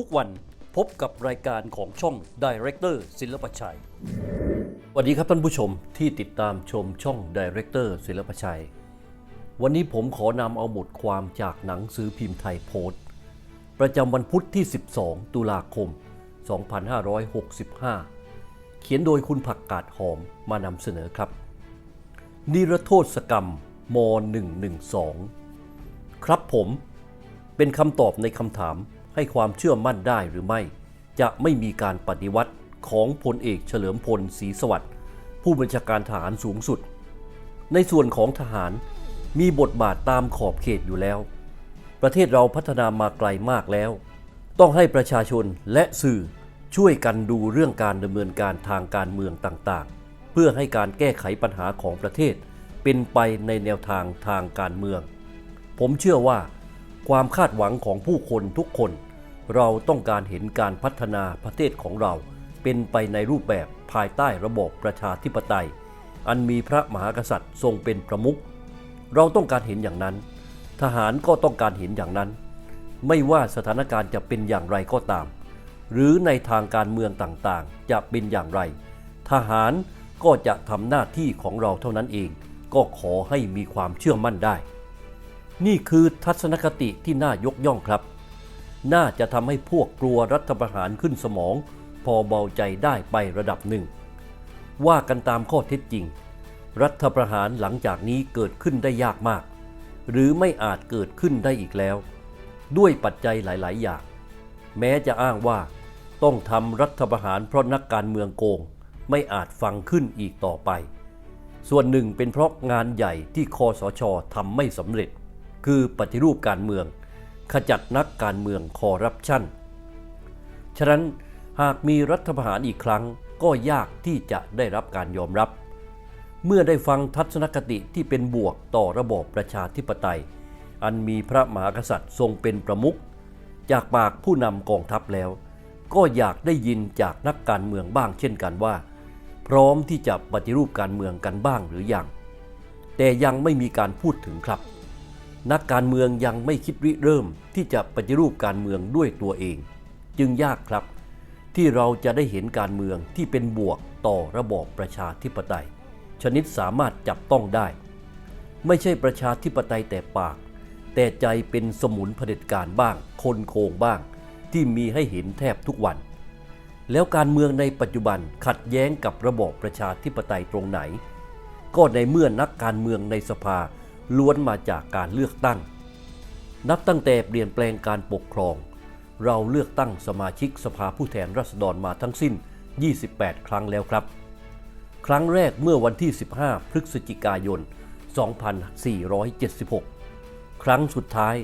ทุกวันพบกับรายการของช่อง Director ศิลปชัยสวัสดีครับท่านผู้ชมที่ติดตามชมช่อง Director ศิลปชัย วันนี้ผมขอนำเอาบทความจากหนังสือพิมพ์ไทยโพสต์ ประจำวันพุธที่ 12 ตุลาคม 2565 เขียนโดยคุณผักกาดหอมมานำเสนอครับ นิรโทษกรรมม .112 ครับผมเป็นคำตอบในคำถาม ให้ความเชื่อมั่นได้หรือไม่ จะไม่มีการปฏิวัติของพลเอกเฉลิมพลศรีสวัสดิ์ผู้บัญชาการทหารสูงสุด ในส่วนของทหารมีบทบาทตามขอบเขตอยู่แล้ว ประเทศเราพัฒนามาไกลมากแล้ว ต้องให้ประชาชนและสื่อช่วยกันดูเรื่องการดำเนินการทางการเมืองต่างๆ เพื่อให้การแก้ไขปัญหาของประเทศ เป็นไปในแนวทางทางการเมือง ผมเชื่อว่า ความคาดหวังของผู้คนทุกคน เราต้องการเห็นการพัฒนาประเทศของเรา เป็นไปในรูปแบบภายใต้ระบบประชาธิปไตย อันมีพระมหากษัตริย์ทรงเป็นประมุขเราต้องการเห็นอย่างนั้น ทหารก็ต้องการเห็นอย่างนั้น ไม่ว่าสถานการณ์จะเป็นอย่างไรก็ตาม หรือในทางการเมืองต่างๆ จะเป็นอย่างไร ทหารก็จะทำหน้าที่ของเราเท่านั้นเอง ก็ขอให้มีความเชื่อมั่นได้ นี่คือทัศนคติที่น่ายกย่องครับ น่าจะทำให้พวกกลัวรัฐประหารขึ้นสมอง พอเบาใจได้ไประดับหนึ่ง ว่ากันตามข้อเท็จจริง รัฐประหารหลังจากนี้เกิดขึ้นได้ยากมาก หรือไม่อาจเกิดขึ้นได้อีกแล้ว ด้วยปัจจัยหลาย ๆ อย่าง แม้จะอ้างว่า ต้องทำรัฐประหารเพราะนักการเมืองโกง ไม่อาจฟังขึ้นอีกต่อไป ส่วนหนึ่งเป็นเพราะงานใหญ่ที่คอสชทำไม่สำเร็จ คือปฏิรูปการเมือง ขจัดนักการเมืองคอร์รัปชัน ฉะนั้นหากมีรัฐประหารอีกครั้งก็ยากที่จะได้รับการยอมรับ เมื่อได้ฟังทัศนคติที่เป็นบวกต่อระบอบประชาธิปไตย อันมีพระมหากษัตริย์ทรงเป็นประมุขจากปากผู้นำกองทัพแล้ว ก็อยากได้ยินจากนักการเมืองบ้างเช่นกันว่า พร้อมที่จะปฏิรูปการเมืองกันบ้างหรือยังแต่ยังไม่มีการพูดถึงครับ นักการเมืองยังไม่คิดริเริ่มที่จะปฏิรูปการเมืองด้วยตัวเอง จึงยากครับ ที่เราจะได้เห็นการเมืองที่เป็นบวกต่อระบอบประชาธิปไตย ชนิดสามารถจับต้องได้ ไม่ใช่ประชาธิปไตยแต่ปาก แต่ใจเป็นสมุนเผด็จการบ้าง คนโกงบ้าง ที่มีให้เห็นแทบทุกวัน แล้วการเมืองในปัจจุบันขัดแย้งกับระบอบประชาธิปไตยตรงไหน ก็ในเมื่อนักการเมืองในสภา ล้วนมาจากการเลือกตั้ง นับตั้งแต่เปลี่ยนแปลงการปกครอง เราเลือกตั้งสมาชิกสภาผู้แทนราษฎรมาทั้งสิ้น 28 ครั้งแล้วครับ ครั้งแรกเมื่อวันที่ 15 พฤศจิกายน 2476 ครั้งสุดท้าย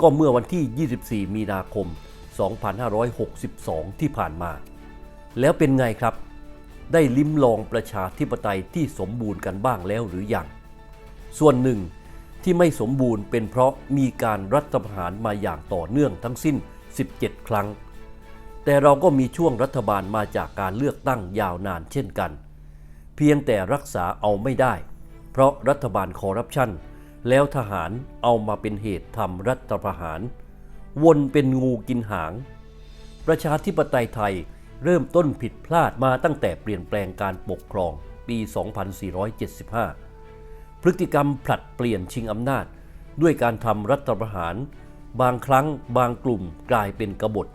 ก็เมื่อวันที่ 24 มีนาคม 2562 ที่ผ่านมา แล้วเป็นไงครับ ได้ลิ้มลองประชาธิปไตยที่สมบูรณ์กันบ้างแล้วหรือยัง ส่วนหนึ่ง ที่ไม่สมบูรณ์เป็นเพราะมีการรัฐประหารมาอย่างต่อเนื่องทั้งสิ้น 17 ครั้ง แต่เราก็มีช่วงรัฐบาลมาจากการเลือกตั้งยาวนานเช่นกัน เพียงแต่รักษาเอาไม่ได้ เพราะรัฐบาลคอร์รัปชันแล้วทหารเอามาเป็นเหตุทำรัฐประหาร วนเป็นงูกินหาง ประชาธิปไตยไทยเริ่มต้นผิดพลาดมาตั้งแต่เปลี่ยนแปลงการปกครองปี 2475 พฤติกรรมผลัดเปลี่ยนชิงอำนาจ ด้วยการทำรัฐประหาร บางครั้งบางกลุ่มกลายเป็นกบฏ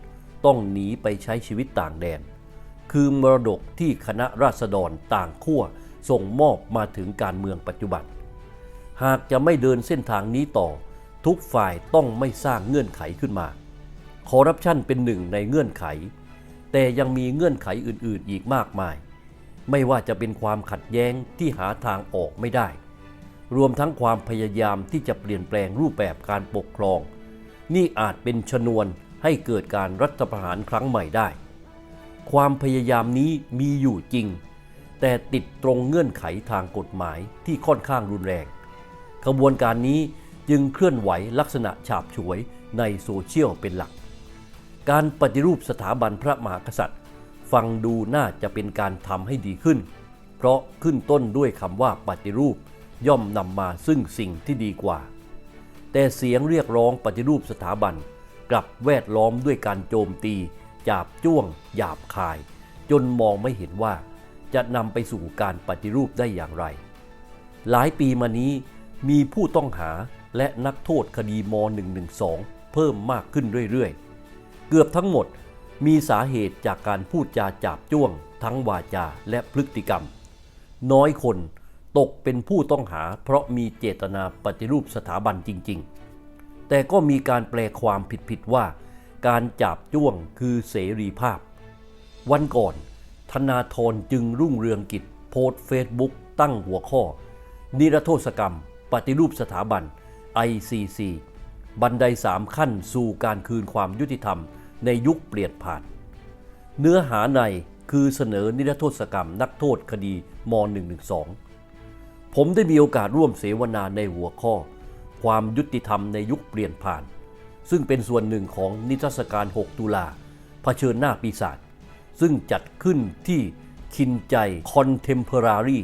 ต้องหนีไปใช้ชีวิตต่างแดน คือมรดกที่คณะราษฎรต่างขั้วส่งมอบมาถึงการเมืองปัจจุบัน หากจะไม่เดินเส้นทางนี้ต่อ ทุกฝ่ายต้องไม่สร้างเงื่อนไขขึ้นมา คอร์รัปชันเป็นหนึ่งในเงื่อนไข แต่ยังมีเงื่อนไขอื่นๆอีกมากมาย ไม่ว่าจะเป็นความขัดแย้งที่หาทางออกไม่ได้ รวมทั้งความพยายามที่จะเปลี่ยนแปลงรูปแบบการปกครอง นี่อาจเป็นชนวนให้เกิดการรัฐประหารครั้งใหม่ได้ ความพยายามนี้มีอยู่จริง แต่ติดตรงเงื่อนไขทางกฎหมายที่ค่อนข้างรุนแรงขบวนการนี้จึงเคลื่อนไหวลักษณะฉาบฉวยในโซเชียลเป็นหลัก การปฏิรูปสถาบันพระมหากษัตริย์ ฟังดูน่าจะเป็นการทำให้ดีขึ้น เพราะขึ้นต้นด้วยคำว่าปฏิรูป ย่อมนำมาซึ่งสิ่งที่ดีกว่า แต่เสียงเรียกร้องปฏิรูปสถาบันกลับแวดล้อมด้วยการโจมตีจาบจ้วง หยาบคาย จนมองไม่เห็นว่า จะนำไปสู่การปฏิรูปได้อย่างไร หลายปีมานี้มีผู้ต้องหาและนักโทษคดีม .112 เพิ่มมากขึ้นเรื่อยๆ เกือบทั้งหมดมีสาเหตุจากการพูดจาจาบจ้วง ทั้งวาจาและพฤติกรรม น้อยคน ตกเป็นผู้ต้องหา เพราะมีเจตนาปฏิรูปสถาบันจริง ๆ แต่ก็มีการแปลความผิดๆว่า การจับจ้วงคือเสรีภาพ วันก่อน ธนาธรจึงรุ่งเรืองกิจโพสเฟซบุ๊กตั้งหัวข้อ นิรโทษกรรม ปฏิรูปสถาบัน ICC บันไดสามขั้นสู่การคืนความยุติธรรมในยุคเปลี่ยนผ่าน เนื้อหาในคือเสนอนิรโทษกรรมนักโทษคดีม .112 ผมได้มีโอกาสร่วมเสวนาในหัวข้อ ความยุติธรรมในยุคเปลี่ยนผ่าน ซึ่งเป็นส่วนหนึ่งของนิทรรศการ 6 ตุลาเผชิญหน้าปีศาจซึ่งจัดขึ้นที่คินใจคอนเทมเพอรารี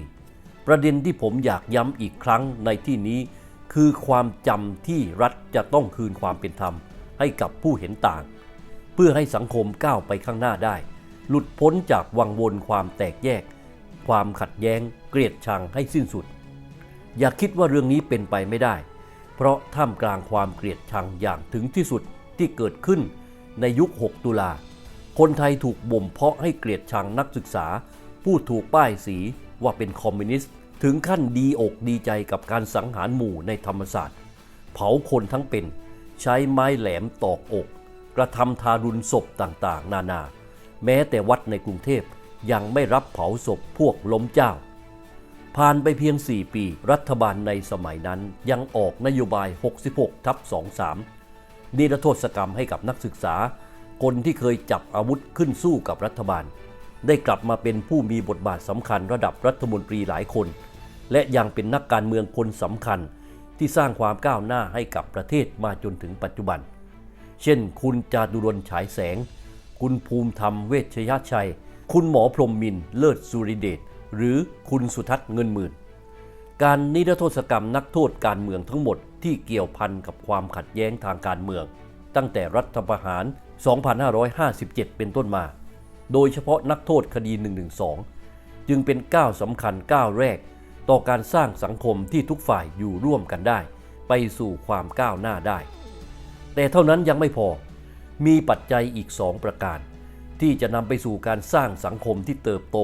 ประเด็นที่ผมอยากย้ำอีกครั้งในที่นี้ คือความจำที่รัฐจะต้องคืนความเป็นธรรม ให้กับผู้เห็นต่าง เพื่อให้สังคมก้าวไปข้างหน้าได้ หลุดพ้นจากวังวนความแตกแยก ความขัดแย้งเกลียดชังให้สิ้นสุด อย่าคิดว่าเรื่องนี้เป็นไปไม่ได้ เพราะท่ามกลางความเกลียดชังอย่างถึงที่สุดที่เกิดขึ้นในยุค 6 ตุลา คนไทยถูกบ่มเพาะให้เกลียดชังนักศึกษา ผู้ถูกป้ายสีว่าเป็นคอมมิวนิสต์ ถึงขั้นดีอกดีใจกับการสังหารหมู่ในธรรมศาสตร์ เผาคนทั้งเป็น ใช้ไม้แหลมตอกอก กระทำทารุณศพต่างๆ นานา แม้แต่วัดในกรุงเทพยังไม่รับเผาศพพวกล้มเจ้า ผ่านไปเพียง 4 ปี รัฐบาลในสมัยนั้นยังออกนโยบาย 66 ทับ 23 นิรโทษกรรมให้กับนักศึกษา คนที่เคยจับอาวุธขึ้นสู้กับรัฐบาล ได้กลับมาเป็นผู้มีบทบาทสำคัญระดับรัฐมนตรีหลายคน และยังเป็นนักการเมืองคนสำคัญที่สร้างความก้าวหน้าให้กับประเทศมาจนถึงปัจจุบัน เช่น คุณจาตุรนต์ฉายแสง คุณภูมิธรรมเวชยชัย คุณหมอพรมมินเลิศสุริเดช หรือคุณสุทัศน์เงินหมื่น การนิรโทษกรรมนักโทษการเมืองทั้งหมดที่เกี่ยวพันกับความขัดแย้งทางการเมือง ตั้งแต่รัฐประหาร 2557 เป็นต้นมา โดยเฉพาะนักโทษคดี 112 จึงเป็นก้าวสำคัญก้าวแรก ต่อการสร้างสังคมที่ทุกฝ่ายอยู่ร่วมกันได้ ไปสู่ความก้าวหน้าได้ แต่เท่านั้นยังไม่พอ มีปัจจัยอีกสองประการ ที่จะนำไปสู่การสร้างสังคมที่เติบโต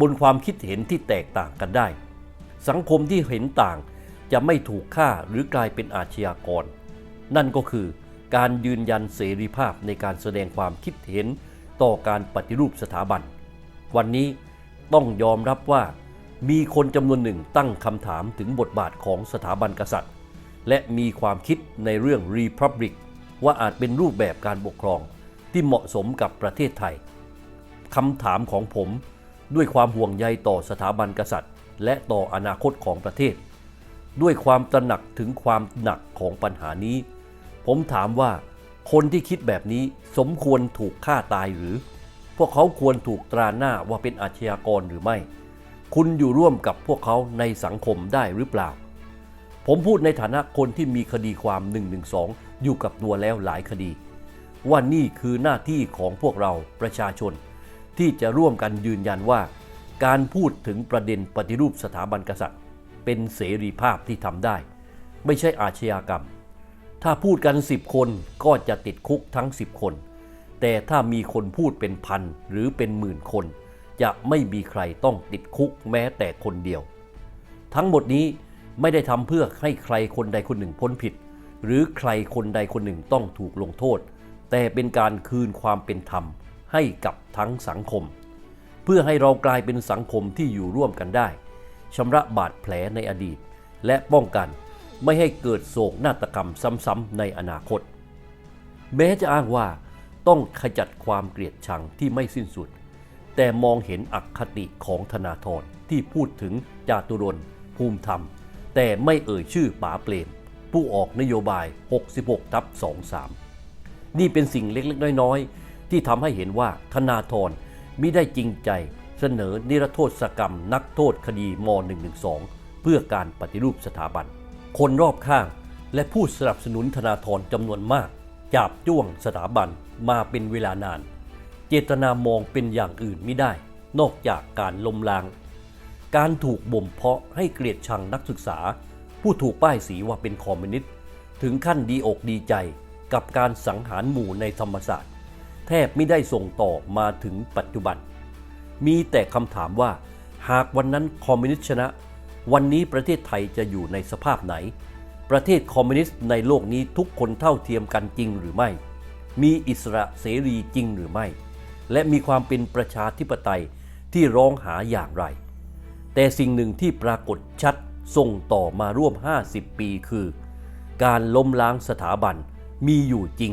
บนความคิดเห็นที่แตกต่างกันได้ สังคมที่เห็นต่างจะไม่ถูกฆ่าหรือกลายเป็นอาชญากร นั่นก็คือการยืนยันเสรีภาพในการแสดงความคิดเห็นต่อการปฏิรูปสถาบัน วันนี้ต้องยอมรับว่า มีคนจำนวนหนึ่งตั้งคำถามถึงบทบาทของสถาบันกษัตริย์ และมีความคิดในเรื่อง Republic ว่าอาจเป็นรูปแบบการปกครองที่เหมาะสมกับประเทศไทยคำถามของผม ด้วยความห่วงใยต่อสถาบันกษัตริย์ และต่ออนาคตของประเทศ ด้วยความตระหนักถึงความหนักของปัญหานี้ ผมถามว่าคนที่คิดแบบนี้สมควรถูกฆ่าตายหรือ พวกเขาควรถูกตราหน้าว่าเป็นอาชญากรหรือไม่ คุณอยู่ร่วมกับพวกเขาในสังคมได้หรือเปล่า ผมพูดในฐานะคนที่มีคดีความ 112 อยู่กับตัวแล้วหลายคดี ว่านี่คือหน้าที่ของพวกเราประชาชน ที่จะร่วมกันยืนยันว่า การพูดถึงประเด็นปฏิรูปสถาบันกษัตริย์ เป็นเสรีภาพที่ทำได้ ไม่ใช่อาชญากรรม ถ้าพูดกัน 10 คนก็จะติดคุกทั้ง 10 คน แต่ถ้ามีคนพูดเป็นพันหรือเป็นหมื่นคน จะไม่มีใครต้องติดคุกแม้แต่คนเดียว ทั้งหมดนี้ไม่ได้ทำเพื่อให้ใครคนใดคนหนึ่งพ้นผิด หรือใครคนใดคนหนึ่งต้องถูกลงโทษ แต่เป็นการคืนความเป็นธรรม ให้กับทั้งสังคม เพื่อให้เรากลายเป็นสังคมที่อยู่ร่วมกันได้ชำระบาดแผลในอดีต และป้องกันไม่ให้เกิดโศกนาฏกรรมซ้ำๆในอนาคต แม้จะอ้างว่าต้องขจัดความเกลียดชังที่ไม่สิ้นสุด แต่มองเห็นอคติของธนาธรที่พูดถึงจาตุรนภูมิธรรม แต่ไม่เอ่ยชื่อป๋าเปรมผู้ออกนโยบาย 66ทับ23 นี่เป็นสิ่งเล็กๆ น้อยๆ ที่ทำให้เห็นว่าธนาธรมิได้จริงใจเสนอนิรโทษกรรมนักโทษคดีม .112 เพื่อการปฏิรูปสถาบัน คนรอบข้างและผู้สนับสนุนธนาธรจำนวนมากจาบจ้วงสถาบันมาเป็นเวลานาน เจตนามองเป็นอย่างอื่นไม่ได้ นอกจากการล้มล้าง การถูกบ่มเพาะให้เกลียดชังนักศึกษา ผู้ถูกป้ายสีว่าเป็นคอมมิวนิสต์ถึงขั้นดีอกดีใจกับการสังหารหมู่ในธรรมศาสตร์ บไม่ได้ส่งต่อมาถึงปัจจุบัน มีแต่คำถามว่า หากวันนั้นคอมมิวนิสต์ชนะ วันนี้ประเทศไทยจะอยู่ในสภาพไหน ประเทศคอมมิวนิสต์ในโลกนี้ทุกคนเท่าเทียมกันจริงหรือไม่ มีอิสระเสรีจริงหรือไม่ และมีความเป็นประชาธิปไตยที่ร้องหาอย่างไร แต่สิ่งหนึ่งที่ปรากฏชัดส่งต่อมาร่วม 50 ปีคือ การล้มล้างสถาบันมีอยู่จริง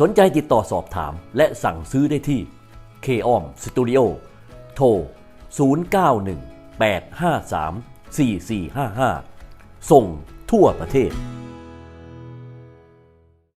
สนใจติดต่อสอบถามและสั่งซื้อได้ที่ k o m Studio โทร 091 853 4455 ส่งทั่วประเทศ